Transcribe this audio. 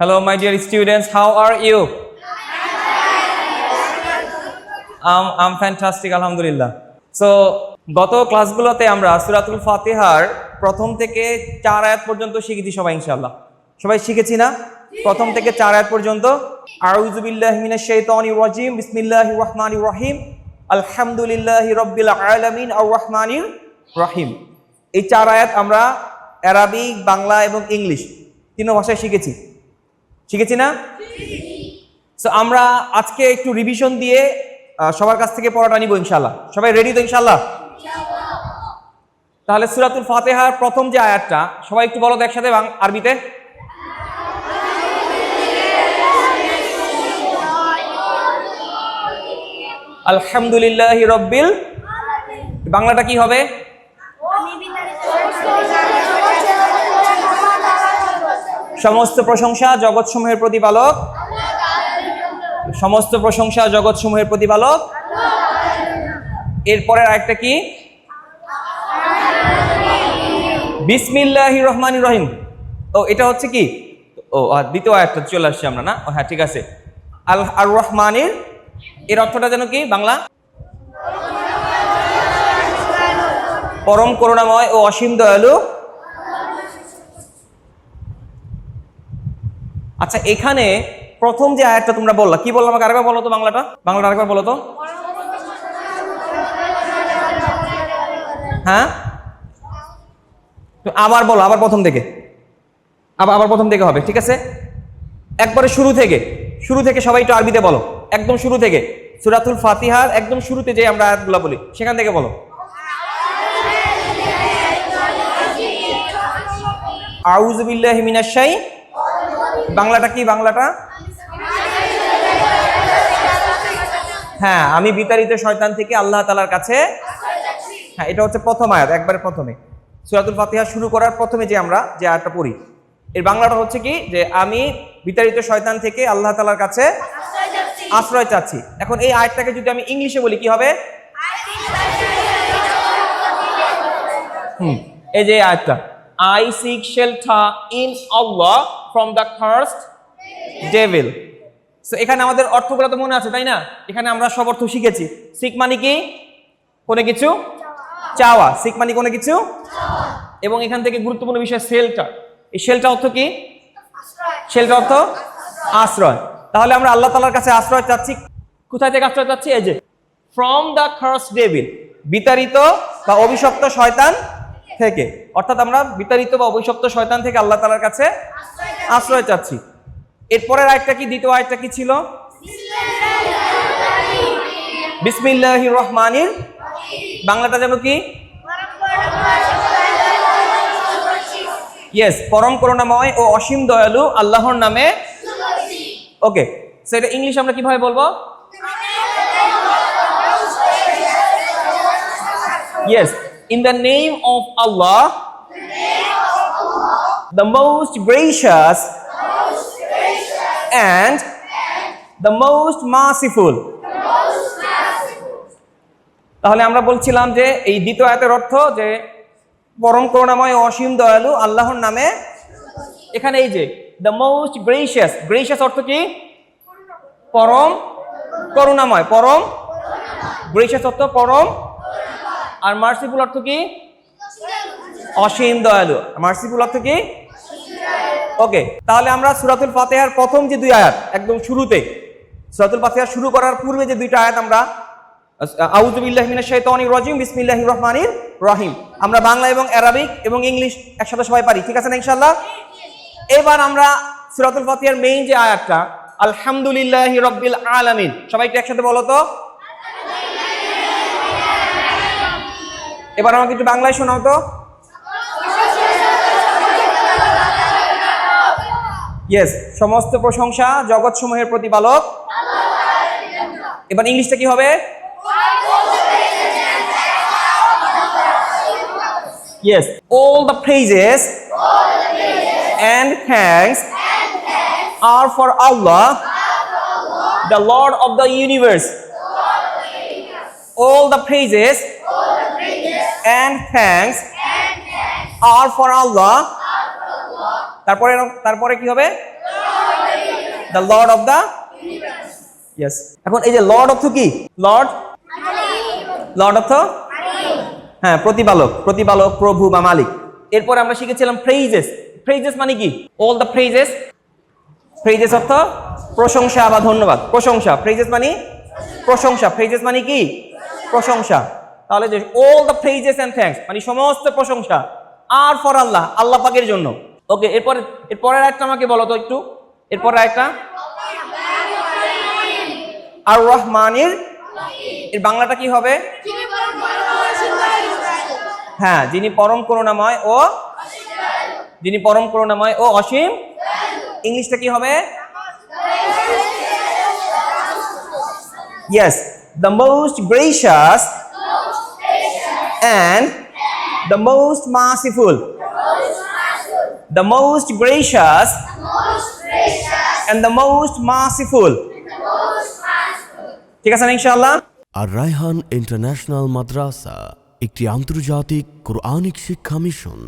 Hello, my dear students. How are you? Um, I'm fantastic, আলহামদুলিল্লাহ so গত ক্লাসগুলোতে আমরা সুরাতুল ফাতিহার প্রথম থেকে চার আয়াত পর্যন্ত শিখেছি সবাই ইনশাআল্লাহ। সবাই শিখেছি না? প্রথম থেকে চার আয়াত পর্যন্ত। আউযু বিল্লাহি মিনাশ শাইতানির রাজিম। বিসমিল্লাহির রহমানির রহিম। আলহামদুলিল্লাহি রাব্বিল আলামিন। আর রহমানির রহিম। এই চার আয়াত আমরা অ্যারাবিক বাংলা এবং ইংলিশ তিন ভাষায় শিখেছি। শিখেছি না? সো আমরা আজকে একটু রিভিশন দিয়ে সবার কাছ থেকে পড়াটা নিব ইনশাল্লাহ সবাই রেডি তো ইনশাল্লাহ তাহলে সুরাতুল ফাতেহার প্রথম যে আয়াতটা, সবাই একটু বলো একসাথে আরবিতে। আলহামদুলিল্লাহ রব্বিল বাংলাটা কি হবে? সমস্ত প্রশংসা জগৎসমূহের প্রতিপালক। সমস্ত প্রশংসা জগৎসমূহের প্রতিপালক। এরপরের আরেকটা কি? বিসমিল্লাহি রহমানির রহিম। ও, এটা হচ্ছে কি? ও দ্বিতীয় আয়াতটা চলে আসছি আমরা, না? ও হ্যাঁ ঠিক আছে। আল, আর রহমানির, এর অর্থটা যেন কি? বাংলা? পরম করুণাময় ও অসীম দয়ালু। আচ্ছা এখানে প্রথম যে আয়াতটা তোমরা বললা, কি বললাম আমাকে আরেকবার বলো তো বাংলাটা? বাংলাটা আরেকবার বলো তো। হ্যাঁ? আবার বলো, আবার প্রথম থেকে। আবার আবার প্রথম থেকে হবে, ঠিক আছে? একবারে শুরু থেকে শুরু থেকে সবাই একটু আরবিতে বলো। একদম শুরু থেকে। সুরাতুল ফাতিহার একদম শুরুতে যে আমরা আয়াতগুলো বলি, সেখান থেকে বলো। আউযু বিল্লাহি মিনাশ শাই বাংলাটা কি বাংলাটা? হ্যাঁ আমি বিতাড়িত শয়তান থেকে আল্লাহ তালার কাছে হ্যাঁ এটা হচ্ছে প্রথম আয়াত, একবারে প্রথমে। সুরাতুল ফাতিহা শুরু করার প্রথমে যে আমরা যে আয়াতটা পড়ি, এর বাংলাটা হচ্ছে কি যে আমি বিতাড়িত শয়তান থেকে আল্লাহ তালার কাছে আশ্রয় চাচ্ছি। এখন এই আয়াতটাকে যদি আমি ইংলিশে বলি, কি হবে? হুম, এই যে আয়াতটা। I seek shelter in Allah from the first devil so এখানে আমাদের অর্থগুলো তো মনে আছে, তাই না? এখানে আমরা সব অর্থ শিখেছি। সিক মানে কি? কোনো কিছু? চাওয়া। সিক মানে কোনো কিছু? এবং এখান থেকে গুরুত্বপূর্ণ বিষয় সেলটা এই সেলটা অর্থ কি? সেলটা অর্থ আশ্রয়। তাহলে আমরা আল্লাহ তালার কাছে আশ্রয় চাচ্ছি। কোথায় থেকে আশ্রয় চাচ্ছি? এই যে ফ্রম দ্য খার্স ডেভিল বিতাড়িত বা অভিশপ্ত শয়তান থেকে। অর্থাৎ আমরা বিতাড়িত বা অভিশপ্ত শয়তান থেকে আল্লাহ তালার কাছে আশ্রয় চাচ্ছি। এরপরের আয়টা কি? দ্বিতীয় আয়টা কি ছিল? বিসমিল্লাহির রহমানির বাংলাটা যেন কি? ইয়েস পরম করুণাময় ও অসীম দয়ালু আল্লাহর নামে। ওকে সেটা ইংলিশ আমরা কীভাবে বলব? Yes in the name of Allah, the most gracious most gracious and and the most merciful. তাহলে আমরা বলছিলাম যে এই দ্বিতীয় আয়াতের অর্থ যে পরম করুণাময় অসীম দয়ালু আল্লাহর নামে এখানে এই যে দ্য মোস্ট গ্রেসিয়াস গ্রেসিয়াস অর্থ কি? পরম করুণাময়, পরম গ্রেসিয়াস অর্থ পরম আর মার্সিফুল অর্থ কি? অসীম দয়ালু। মার্সিফুল অর্থ কি? ওকে, তাহলে আমরা সুরাতুল ফাতিহার প্রথম যে দুই আয়াত, একদম শুরুতে সুরাতুল ফাতিহা শুরু করার পূর্বে যে দুইটা আয়াত আমরা, আউযু বিল্লাহি মিনাশ শাইতানির রাজিম, বিসমিল্লাহির রহমানির রহিম। আমরা বাংলা এবং অ্যারাবিক এবং ইংলিশ একসাথে সবাই পারি, ঠিক আছে না ইনশাআল্লাহ? এবার আমরা সুরাতুল ফাতিহার মেইন যে আয়াতটা, আলহামদুলিল্লাহি রাব্বিল আলামিন। সবাই একটু একসাথে বলো তো। এবার আমাকে একটু বাংলায় শোনাও তো। ইয়েস সমস্ত প্রশংসা জগৎ সমূহের প্রতিপালক এবার ইংলিশটা কি হবে yes all the praises and thanks are for Allah the Lord of the universe all the praises and thanks are for Allah তারপরে তারপরে কি হবে? The lord of the yes এখন এই যে লর্ড অর্থ কি? লর্ড লর্ড অর্থ? হ্যাঁ প্রতিপালক প্রতিপালক, প্রভু বা মালিক। এরপরে আমরা শিখেছিলাম ফ্রেজেস ফ্রেজেস মানে কি? অল দ্য ফ্রেজেস ফ্রেজেস অর্থ প্রশংসা বা ধন্যবাদ। প্রশংসা ফ্রেজেস মানে? প্রশংসা। ফ্রেজেস মানে কি? প্রশংসা। তাহলে যে all the praises and thanks মানে সমস্ত প্রশংসা, আর ফর আল্লাহ আল্লাহ পাকের জন্য। ওকে, এরপরে, এরপরের একটা আমাকে বলো তো একটু। এরপরে একটা আর রহমানের এর বাংলাটা কি হবে? হ্যাঁ যিনি পরম করুণাময় ও যিনি পরম করুণাময় ও অসীম। ইংলিশটা কি হবে? Yes the most gracious and the most gracious, the most gracious and the most merciful ঠিক আছে ইনশাআল্লাহ? আর রায়হান ইন্টারন্যাশনাল মাদ্রাসা একটি আন্তর্জাতিক কোরআনিক শিক্ষা মিশন।